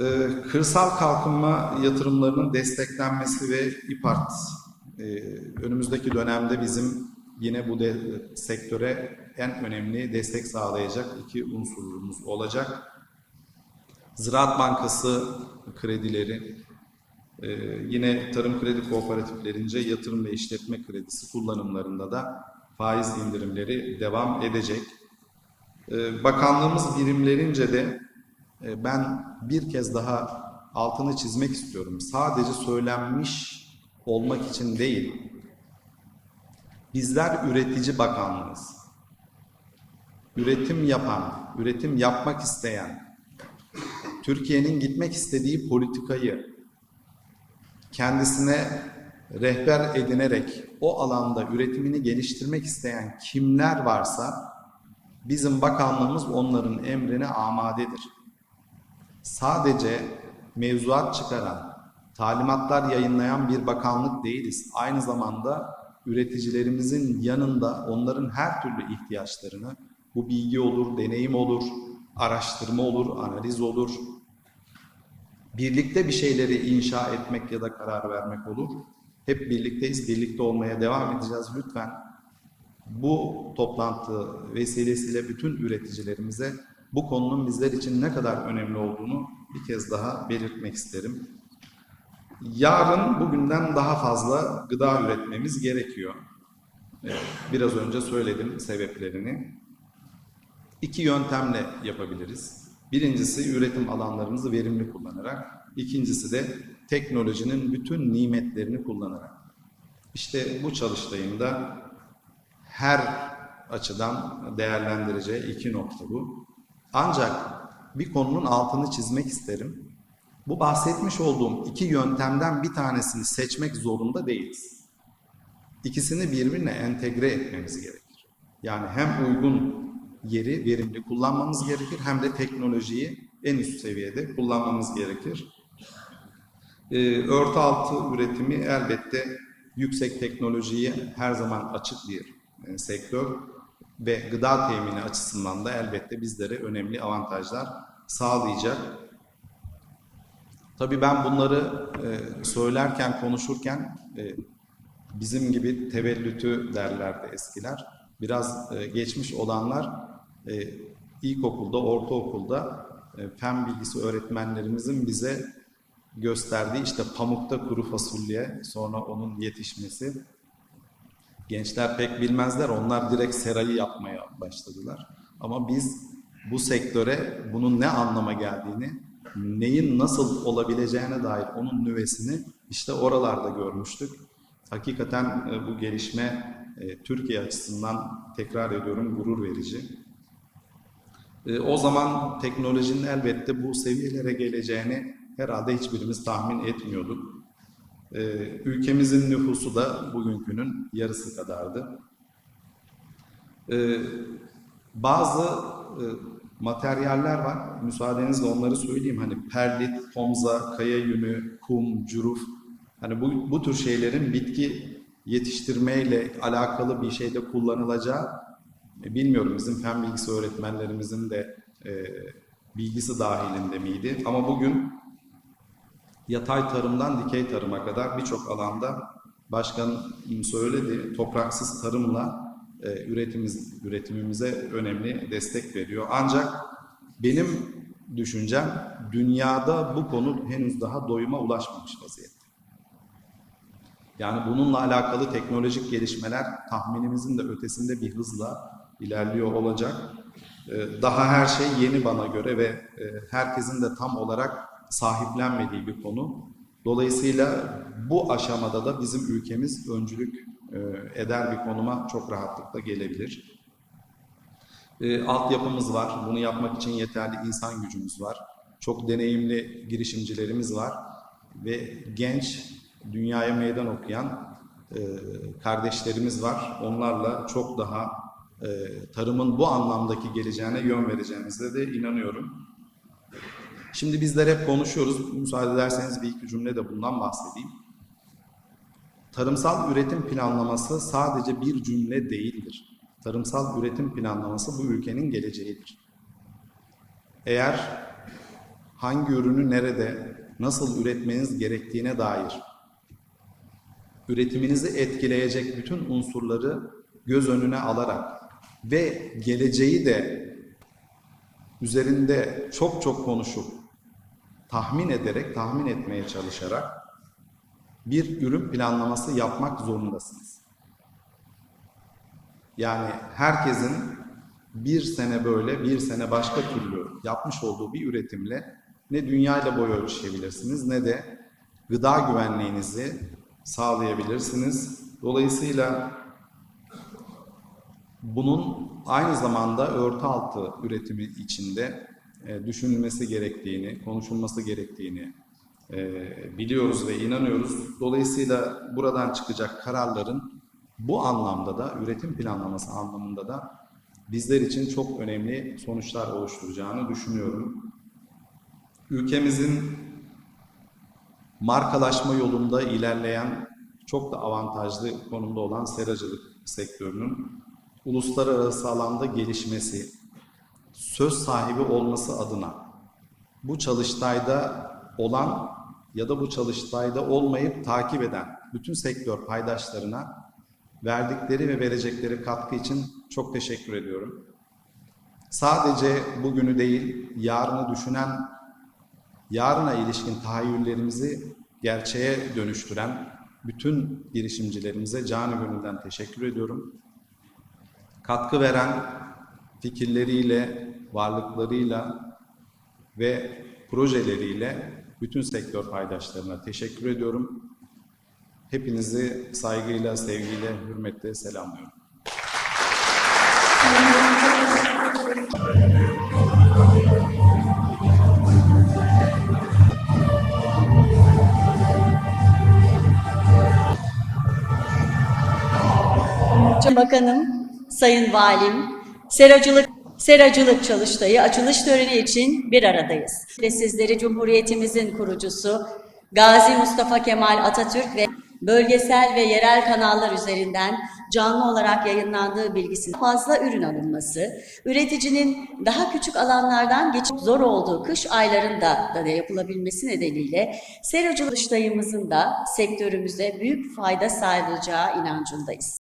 Ee, Kırsal kalkınma yatırımlarının desteklenmesi ve İPART e, önümüzdeki dönemde bizim yine bu de, sektöre en önemli destek sağlayacak iki unsurumuz olacak. Ziraat Bankası kredileri, e, yine tarım kredi kooperatiflerince yatırım ve işletme kredisi kullanımlarında da faiz indirimleri devam edecek. E, Bakanlığımız birimlerince de ben bir kez daha altını çizmek istiyorum. Sadece söylenmiş olmak için değil, bizler üretici bakanlığız. Üretim yapan, üretim yapmak isteyen, Türkiye'nin gitmek istediği politikayı kendisine rehber edinerek o alanda üretimini geliştirmek isteyen kimler varsa bizim bakanlığımız onların emrine amadedir sadece mevzuat çıkaran, talimatlar yayınlayan bir bakanlık değiliz. Aynı zamanda üreticilerimizin yanında onların her türlü ihtiyaçlarını, bu bilgi olur, deneyim olur, araştırma olur, analiz olur, birlikte bir şeyleri inşa etmek ya da karar vermek olur. Hep birlikteyiz, birlikte olmaya devam edeceğiz. Lütfen bu toplantı vesilesiyle bütün üreticilerimize bu konunun bizler için ne kadar önemli olduğunu bir kez daha belirtmek isterim. Yarın bugünden daha fazla gıda üretmemiz gerekiyor. Biraz önce söyledim sebeplerini. İki yöntemle yapabiliriz. Birincisi üretim alanlarımızı verimli kullanarak, ikincisi de teknolojinin bütün nimetlerini kullanarak. İşte bu çalıştayımda her açıdan değerlendireceği iki nokta bu. Ancak bir konunun altını çizmek isterim. Bu bahsetmiş olduğum iki yöntemden bir tanesini seçmek zorunda değiliz. İkisini birbirine entegre etmemiz gerekir. Yani hem uygun yeri verimli kullanmamız gerekir hem de teknolojiyi en üst seviyede kullanmamız gerekir. Ee, örtü altı üretimi elbette yüksek teknolojiye her zaman açık bir e, sektör ve gıda temini açısından da elbette bizlere önemli avantajlar sağlayacak. Tabii ben bunları e, söylerken, konuşurken e, bizim gibi tevellütü derlerdi eskiler. Biraz e, geçmiş olanlar e, ilkokulda, ortaokulda e, fen bilgisi öğretmenlerimizin bize gösterdiği işte pamukta kuru fasulye, sonra onun yetişmesi, Gençler pek bilmezler. Onlar direkt serayı yapmaya başladılar. Ama biz bu sektöre bunun ne anlama geldiğini, neyin nasıl olabileceğine dair onun nüvesini işte oralarda görmüştük. Hakikaten e, bu gelişme e, Türkiye açısından tekrar ediyorum gurur verici. E, o zaman teknolojinin elbette bu seviyelere geleceğini herhalde hiçbirimiz tahmin etmiyorduk. Ee, ülkemizin nüfusu da bugünkünün yarısı kadardı. Ee, bazı e, materyaller var. Müsaadenizle onları söyleyeyim. Hani perlit, pomza, kaya yünü, kum, curuf. Hani bu, bu tür şeylerin bitki yetiştirmeyle alakalı bir şeyde kullanılacağı e, bilmiyorum. Bizim fen bilgisi öğretmenlerimizin de e, bilgisi dahilinde miydi? Ama bugün yatay tarımdan dikey tarıma kadar birçok alanda başkan söyledi topraksız tarımla e, üretimimiz, üretimimize önemli destek veriyor. Ancak benim düşüncem dünyada bu konu henüz daha doyuma ulaşmamış vaziyette. Yani bununla alakalı teknolojik gelişmeler tahminimizin de ötesinde bir hızla ilerliyor olacak. E, daha her şey yeni bana göre ve e, herkesin de tam olarak sahiplenmediği bir konu. Dolayısıyla bu aşamada da bizim ülkemiz öncülük e, eder bir konuma çok rahatlıkla gelebilir. E, altyapımız var. Bunu yapmak için yeterli insan gücümüz var. Çok deneyimli girişimcilerimiz var. Ve genç, dünyaya meydan okuyan e, kardeşlerimiz var. Onlarla çok daha tarımın bu anlamdaki geleceğine yön vereceğimize de inanıyorum. Şimdi bizler hep konuşuyoruz. Müsaade ederseniz bir iki cümle de bundan bahsedeyim. Tarımsal üretim planlaması sadece bir cümle değildir. Tarımsal üretim planlaması bu ülkenin geleceğidir. Eğer hangi ürünü nerede, nasıl üretmeniz gerektiğine dair üretiminizi etkileyecek bütün unsurları göz önüne alarak ve geleceği de üzerinde çok çok konuşup tahmin ederek, tahmin etmeye çalışarak bir ürün planlaması yapmak zorundasınız. Yani herkesin bir sene böyle, bir sene başka türlü yapmış olduğu bir üretimle ne dünyayla boy ölçüşebilirsiniz ne de gıda güvenliğinizi sağlayabilirsiniz. Dolayısıyla bunun aynı zamanda örtü altı üretimi içinde e, düşünülmesi gerektiğini, konuşulması gerektiğini e, biliyoruz ve inanıyoruz. Dolayısıyla buradan çıkacak kararların bu anlamda da, üretim planlaması anlamında da bizler için çok önemli sonuçlar oluşturacağını düşünüyorum. Ülkemizin markalaşma yolunda ilerleyen, çok da avantajlı konumda olan seracılık sektörünün uluslararası alanda gelişmesi, söz sahibi olması adına bu çalıştayda olan ya da bu çalıştayda olmayıp takip eden bütün sektör paydaşlarına verdikleri ve verecekleri katkı için çok teşekkür ediyorum. Sadece bugünü değil, yarını düşünen, yarına ilişkin tahayyüllerimizi gerçeğe dönüştüren bütün girişimcilerimize canı gönülden teşekkür ediyorum. Katkı veren fikirleriyle, varlıklarıyla ve projeleriyle bütün sektör paydaşlarına teşekkür ediyorum. Hepinizi saygıyla, sevgiyle, hürmetle selamlıyorum. Bakanım, Sayın Valim, seracılık Seracılık Çalıştayı açılış töreni için bir aradayız. Ve sizleri Cumhuriyetimizin kurucusu Gazi Mustafa Kemal Atatürk ve bölgesel ve yerel kanallar üzerinden canlı olarak yayınlandığı bilgisinin fazla ürün alınması, üreticinin daha küçük alanlardan geçip zor olduğu kış aylarında da, yapılabilmesi nedeniyle seracılık çalıştayımızın da sektörümüze büyük fayda sağlayacağı inancındayız.